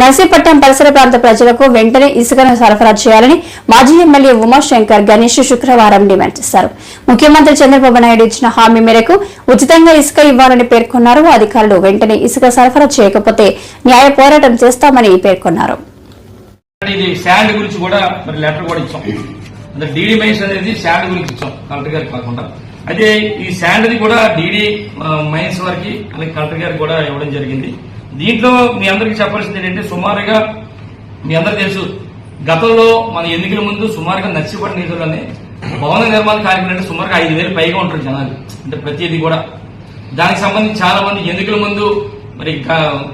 నర్సీపట్నం పరిసర ప్రాంత ప్రజలకు వెంటనే ఇసుకను సరఫరా చేయాలని మాజీ ఎమ్మెల్యే ఉమాశంకర్ గణేష్ శుక్రవారం డిమాండ్ చేశారు. ముఖ్యమంత్రి చంద్రబాబు నాయుడు ఇచ్చిన హామీ మేరకు ఉచితంగా ఇసుక ఇవ్వాలని పేర్కొన్నారు. అధికారులు వెంటనే ఇసుక సరఫరా చేయకపోతే న్యాయ పోరాటం చేస్తామని పేర్కొన్నారు. అయితే ఈ శాండ్ కూడా డీడీ మైన్స్ వారికి అలాగే కలెక్టర్ గారికి కూడా ఇవ్వడం జరిగింది. దీంట్లో మీ అందరికీ చెప్పాల్సింది ఏంటంటే సుమారుగా మీ అందరికీ తెలుసు గతంలో మన ఎన్నికల ముందు సుమారుగా నర్సిపడి నిధులని భవన నిర్మాణ కార్యక్రమం అంటే సుమారుగా ఐదు వేలు పైగా ఉంటారు జనాలు అంటే ప్రతిదీ కూడా. దానికి సంబంధించి చాలా మంది ఎన్నికల ముందు మరి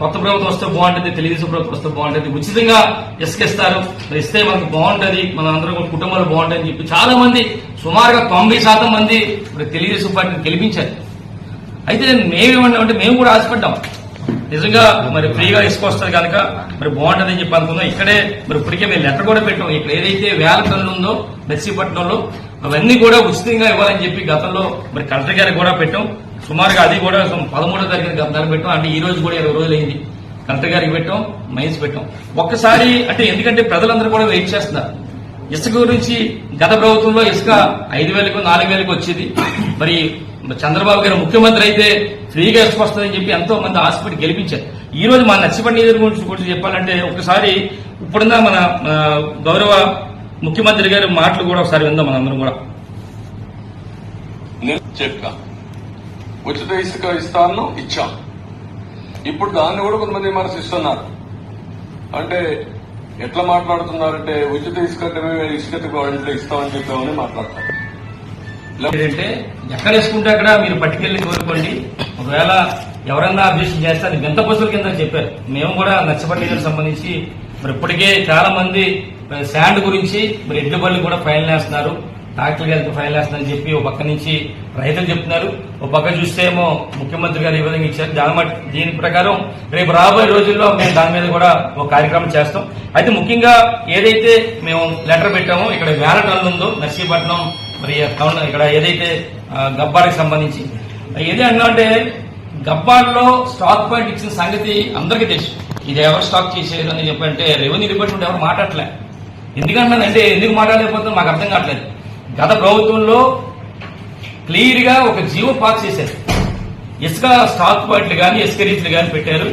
కొత్త ప్రభుత్వం వస్తే బాగుంటుంది తెలుగుదేశం ప్రభుత్వం వస్తే బాగుంటుంది ఉచితంగా ఇసుకిస్తారు. మరి ఇస్తే మనకు బాగుంటుంది మన అందరం కుటుంబాలు బాగుంటాయి అని చెప్పి చాలా మంది సుమారుగా తొంభై శాతం మంది మరి తెలుగుదేశం పార్టీని గెలిపించారు. అయితే మేమేమన్నామంటే మేము కూడా ఆశపడ్డాం. నిజంగా మరి ఫ్రీగా ఇసుక కనుక మరి బాగుంటుంది అని చెప్పి అనుకున్నాం ఇక్కడే మరి ఇప్పటికే మేము లెటర్ కూడా పెట్టాం. ఇక్కడ ఏదైతే వేల టన్నులు ఉందో నర్సీపట్నంలో అవన్నీ కూడా ఉచితంగా ఇవ్వాలని చెప్పి గతంలో మరి కలెక్టర్ గారికి కూడా పెట్టాం. సుమారుగా అది కూడా పదమూడో తారీఖు గతంలో పెట్టాం. అంటే ఈ రోజు కూడా ఇరవై రోజులు అయింది కలెక్టర్ గారికి పెట్టాం మైన్స్ పెట్టాం. ఒక్కసారి అంటే ఎందుకంటే ప్రజలందరూ కూడా వెయిట్ చేస్తున్నారు. ఇసుక గురించి గత ప్రభుత్వంలో ఇసుక ఐదు వేలకు నాలుగు వేలకు వచ్చేది. మరి చంద్రబాబు గారు ముఖ్యమంత్రి అయితే ఫ్రీగా వస్తుందని చెప్పి ఎంతో మంది హాస్పిటల్ గెలిపించారు. ఈ రోజు మా నచ్చిపడి నిధుల గురించి గురించి చెప్పాలంటే ఒకసారి ఇప్పుడున్న మన గౌరవ ముఖ్యమంత్రి గారి మాటలు కూడా ఒకసారి విందాం మనందరం కూడా. నేను చెప్పా ఉచిత ఇసుక ఇస్తాను ఇచ్చాం ఇప్పుడు దాన్ని కూడా కొంతమంది విమర్శిస్తున్నారు. అంటే ఎట్లా మాట్లాడుతున్నారంటే ఉచిత ఇసుక అంటే మేము ఇసుక ఇంట్లో ఇస్తామని చెప్పామని మాట్లాడతారు? ఏంటంటే ఎక్కడ వేసుకుంటే అక్కడ మీరు పట్టుకెళ్ళి కోరుకోండి. ఒకవేళ ఎవరన్నా అబ్జెక్షన్ చేస్తే అది వింత పశువుల కింద చెప్పారు. మేము కూడా నచ్చపడి సంబంధించి మరి ఇప్పటికే చాలా మంది శాండ్ గురించి మరి ఎడ్ల బళ్ళు కూడా ఫైల్ వేస్తున్నారు. డాక్టర్ గారికి ఫైల్ వేస్తున్నారని చెప్పి ఒక పక్క నుంచి రైతులు చెప్తున్నారు. ఒక పక్క చూస్తే ఏమో ముఖ్యమంత్రి గారు ఈ విధంగా ఇచ్చారు. దాని దీని ప్రకారం రేపు రాబోయే రోజుల్లో మేము దాని మీద కూడా ఒక కార్యక్రమం చేస్తాం. అయితే ముఖ్యంగా ఏదైతే మేము లెటర్ పెట్టామో ఇక్కడ వేల టన్నులు ఉందో నర్సీపట్నం మరి టౌన్ ఇక్కడ ఏదైతే ఆ, గబ్బారికి సంబంధించి. ఏది అన్నా అంటే గబ్బార్లో స్టాక్ పాయింట్ ఇచ్చిన సంగతి అందరికీ తెలుసు. ఇది ఎవరు స్టాక్ చేసేది అని చెప్పంటే రెవెన్యూ డిపార్ట్మెంట్ ఎవరు మాట్లాడలే ఎందుకంటానంటే ఎందుకు మాట్లాడలేకపోతే మాకు అర్థం కావట్లేదు. గత ప్రభుత్వంలో క్లియర్గా ఒక జీవో పాస్ చేశారు. ఇసుక స్టాక్ పాయింట్లు కానీ ఇసుక రీచ్లు కానీ పెట్టారు.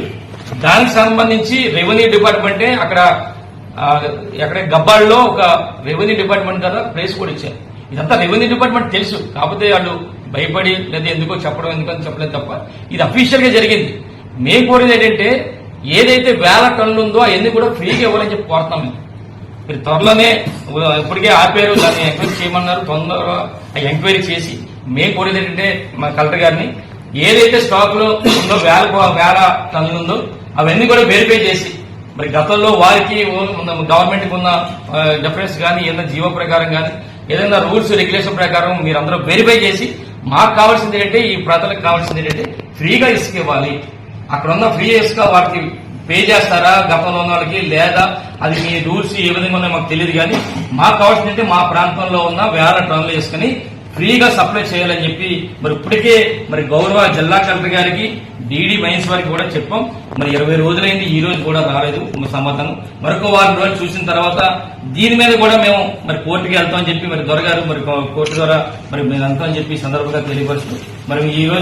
దానికి సంబంధించి రెవెన్యూ డిపార్ట్మెంటే అక్కడ ఎక్కడ గబ్బాల్లో ఒక రెవెన్యూ డిపార్ట్మెంట్ కదా ప్లేస్ కూడా ఇచ్చారు. ఇదంతా రెవెన్యూ డిపార్ట్మెంట్ తెలుసు. కాకపోతే వాళ్ళు భయపడి లేదా ఎందుకో చెప్పడం ఎందుకని చెప్పలేదు తప్ప ఇది అఫీషియల్గా జరిగింది. మేము కోరేది ఏంటంటే ఏదైతే వేల టన్నులు ఉందో అవన్నీ కూడా ఫ్రీగా ఇవ్వాలని చెప్పి కోరుతాం మీరు త్వరలోనే ఇప్పటికే ఆపారు దాన్ని ఎంక్వైరీ చేయమన్నారు తొందరగా ఎంక్వైరీ చేసి మేము కోరేది ఏంటంటే మా కలెక్టర్ గారిని ఏదైతే స్టాక్లో ఉందో వేల వేల టన్నులు ఉందో అవన్నీ కూడా వెరిఫై చేసి మరి గతంలో వారికి గవర్నమెంట్కి ఉన్న డిఫరెన్స్ కానీ ఏదైనా జీవో ప్రకారం కానీ ఏదైనా రూల్స్ రెగ్యులేషన్ ప్రకారం మీరు అందరూ వెరిఫై చేసి మాకు కావాల్సింది ఏంటంటే ఈ ప్రజలకు కావాల్సింది ఏంటంటే ఫ్రీగా ఇసుక ఇవ్వాలి. అక్కడ ఉన్న ఫ్రీ ఇసుక వాటికి పే చేస్తారా గతంలో ఉన్న వాళ్ళకి లేదా అది మీ రూల్స్ ఏ విధంగా ఉన్నాయో మాకు తెలియదు కానీ మాకు కావాల్సింది అంటే మా ప్రాంతంలో ఉన్న వేల టన్నులు వేసుకుని ఫ్రీగా సప్లై చేయాలని చెప్పి మరి ఇప్పటికే మరి గౌరవ జిల్లా కలెక్టర్ గారికి డీడీ మైన్స్ వారికి కూడా చెప్పాం. మరి ఇరవై రోజులైంది ఈ రోజు కూడా రాలేదు. మరి సమాధానం. మరొక వారం రోజులు చూసిన తర్వాత దీని మీద కూడా మేము మరి కోర్టుకి వెళ్తామని చెప్పి మరి దొరగారు మరి కోర్టు ద్వారా మరి మేము వెళ్తామని చెప్పి సందర్భంగా తెలియపరుస్తూ మరి ఈ రోజు